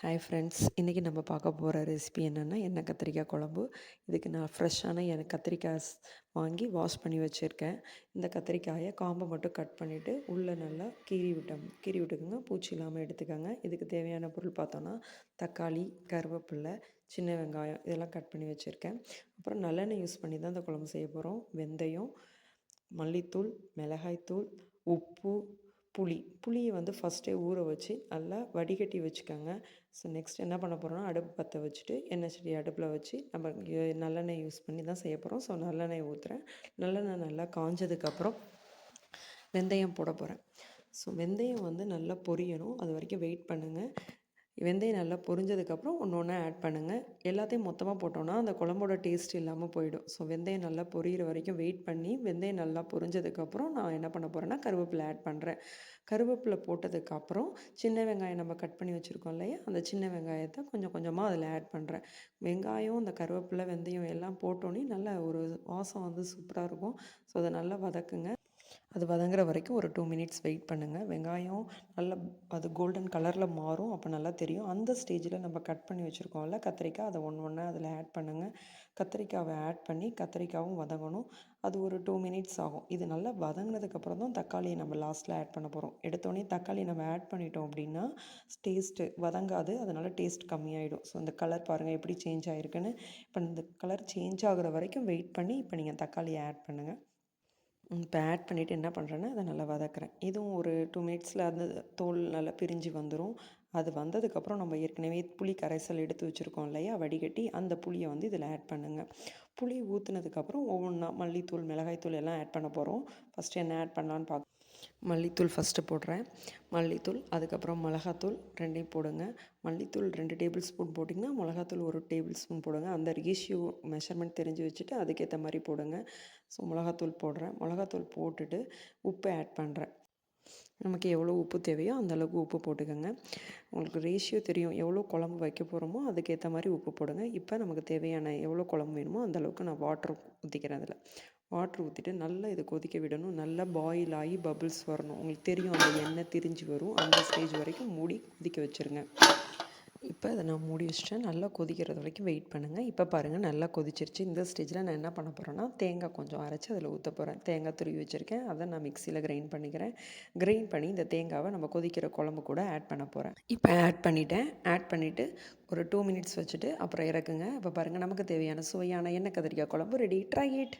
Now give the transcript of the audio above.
Hi friends இன்றைக்கி நம்ம பார்க்க போகிற ரெசிபி என்னென்னா எண்ணெய் கத்திரிக்காய் குழம்பு. இதுக்கு நான் ஃப்ரெஷ்ஷான எனக்கு கத்திரிக்காய் வாங்கி வாஷ் பண்ணி வச்சுருக்கேன். இந்த கத்திரிக்காயை காம்பை மட்டும் கட் பண்ணிவிட்டு உள்ளே நல்லா கீறி விட்டோம் கீறி விட்டுக்கோங்க. பூச்சி இல்லாமல் எடுத்துக்கோங்க. இதுக்கு தேவையான பொருள் பார்த்தோன்னா தக்காளி கருவேப்பில்லை சின்ன வெங்காயம் இதெல்லாம் கட் பண்ணி வச்சுருக்கேன். அப்புறம் நல்லெண்ணெய் யூஸ் பண்ணி தான் இந்த குழம்பு செய்ய போகிறோம் வெந்தயம் மல்லித்தூள் மிளகாய்த்தூள் உப்பு புளி புளியை வந்து ஃபஸ்ட்டே ஊற வச்சு நல்லா வடிகட்டி வச்சுக்கோங்க. ஸோ நெக்ஸ்ட் என்ன பண்ண போகிறோம்னா அடுப்பு பற்ற வச்சுட்டு எண்ணெய் செடி அடுப்பில் வச்சு நம்ம நல்லெண்ணெய் யூஸ் பண்ணி தான் செய்ய போகிறோம் ஸோ நல்லெண்ணெய் ஊற்றுறேன் நல்லெண்ணெய் நல்லா காஞ்சதுக்கப்புறம் வெந்தயம் போட போகிறேன் ஸோ வெந்தயம் வந்து நல்லா பொரியணும். அது வரைக்கும் வெயிட் பண்ணுங்கள் வெந்தயம் நல்லா பொரிஞ்சதுக்கப்புறம் ஒன்று ஒன்றா ஆட் பண்ணுங்கள் எல்லாத்தையும் மொத்தமாக போட்டோன்னா அந்த குழம்போட டேஸ்ட் இல்லாமல் போயிடும். ஸோ வெந்தயம் நல்லா பொரியிற வரைக்கும் வெயிட் பண்ணி வெந்தயம் நல்லா பொரிஞ்சதுக்கப்புறம் நான் என்ன பண்ண போகிறேன்னா கருவேப்பிலை ஆட் பண்ணுறேன் கருவேப்பிலை போட்டதுக்கப்புறம் சின்ன வெங்காயம் நம்ம கட் பண்ணி வச்சுருக்கோம் இல்லையா? அந்த சின்ன வெங்காயத்தை கொஞ்சம் கொஞ்சமாக அதில் ஆட் பண்ணுறேன் வெங்காயம் அந்த கருவேப்பிலை வெந்தயம் எல்லாம் போட்டோன்னே நல்ல ஒரு வாசம் வந்து சூப்பராக இருக்கும். ஸோ அதை நல்லா வதக்குங்க. அது வதங்குற வரைக்கும் ஒரு டூ மினிட்ஸ் வெயிட் பண்ணுங்கள் வெங்காயம் நல்லா அது கோல்டன் கலரில் மாறும் அப்போ நல்லா தெரியும். அந்த ஸ்டேஜில் நம்ம கட் பண்ணி வச்சுருக்கோம்ல கத்திரிக்காய் அதை ஒன்று ஒன்றா அதில் ஆட் பண்ணுங்கள் கத்திரிக்காவை ஆட் பண்ணி கத்திரிக்காவும் வதங்கணும். அது ஒரு டூ மினிட்ஸ் ஆகும். இது நல்லா வதங்கினதுக்கப்புறம் தான் தக்காளியை நம்ம லாஸ்ட்டில் ஆட் பண்ண போகிறோம் எடுத்தோடனே தக்காளி நம்ம ஆட் பண்ணிட்டோம் அப்படின்னா டேஸ்ட்டு வதங்காது. அதனால் டேஸ்ட் கம்மியாயிடும். ஸோ இந்த கலர் பாருங்கள் எப்படி சேஞ்ச் ஆகிருக்குன்னு இப்போ இந்த கலர் சேஞ்ச் ஆகுற வரைக்கும் வெயிட் பண்ணி இப்போ நீங்கள் தக்காளியை ஆட் பண்ணுங்கள் இப்போ ஆட் பண்ணிவிட்டு என்ன பண்ணுறேன்னா அதை நல்லா வதக்குறேன். இதுவும் ஒரு டூ மினிட்ஸில் அந்த தோல் நல்லா பிரிஞ்சு வந்துடும் அது வந்ததுக்கப்புறம் நம்ம ஏற்கனவே புளி கரைசல் எடுத்து வச்சுருக்கோம் இல்லையா? வடிகட்டி அந்த புளியை வந்து இதில் ஆட் பண்ணுங்கள் புளி ஊற்றுனதுக்கப்புறம் ஒவ்வொன்றா மல்லித்தூள் மிளகாய்த்தூள் எல்லாம் ஆட் பண்ண போகிறோம் ஃபஸ்ட்டு என்ன ஆட் பண்ணலான்னு பார்க்க மல்லித்தூள் ஃபஸ்ட்டு போடுறேன். மல்லித்தூள் அதுக்கப்புறம் மிளகாத்தூள் ரெண்டையும் போடுங்க. மல்லித்தூள் ரெண்டு டேபிள் ஸ்பூன் போட்டிங்கன்னா மிளகாத்தூள் ஒரு டேபிள் ஸ்பூன் போடுங்க. அந்த ரேஷியோ மெஷர்மெண்ட் தெரிஞ்சு வச்சுட்டு அதுக்கேற்ற மாதிரி போடுங்க. ஸோ மிளகாத்தூள் போடுறேன். மிளகாத்தூள் போட்டுட்டு உப்பு ஆட் பண்ணுறேன் நமக்கு எவ்வளோ உப்பு தேவையோ அந்தளவுக்கு உப்பு போட்டுக்கோங்க. உங்களுக்கு ரேஷியோ தெரியும் எவ்வளோ குழம்பு வைக்க போகிறோமோ அதுக்கேற்ற மாதிரி உப்பு போடுங்க. இப்போ நமக்கு தேவையான எவ்வளோ குழம்பு வேணுமோ அந்தளவுக்கு நான் வாட்டர் ஊற்றிக்கிறேன் அதில். வாட்ரு ஊற்றிட்டு நல்லா இதை கொதிக்க விடணும். நல்லா பாயில் ஆகி பபிள்ஸ் வரணும். உங்களுக்கு தெரியும் அந்த எண்ணெய் திரிஞ்சு வரும். அந்த ஸ்டேஜ் வரைக்கும் மூடி கொதிக்க வச்சுருங்க. இப்போ அதை நான் மூடி வச்சுட்டேன். நல்லா கொதிக்கிறது வரைக்கும் வெயிட் பண்ணுங்கள் இப்போ பாருங்கள் நல்லா கொதிச்சிருச்சு. இந்த ஸ்டேஜில் நான் என்ன பண்ண போகிறேன்னா தேங்காய் கொஞ்சம் அரைச்சி அதில் ஊற்ற போகிறேன் தேங்காய் துருவி வச்சுருக்கேன். அதை நான் மிக்சியில் கிரைண்ட் பண்ணிக்கிறேன். கிரைண்ட் பண்ணி இந்த தேங்காவை நம்ம கொதிக்கிற குழம்பு கூட ஆட் பண்ண போகிறேன் இப்போ ஆட் பண்ணிவிட்டேன் ஆட் பண்ணிவிட்டு ஒரு டூ மினிட்ஸ் வச்சுட்டு அப்புறம் இறக்குங்க. இப்போ பாருங்கள் நமக்கு தேவையான சுவையான எண்ணெய் கதிரிக்காய் குழம்பு ரெடி ட்ரை இட்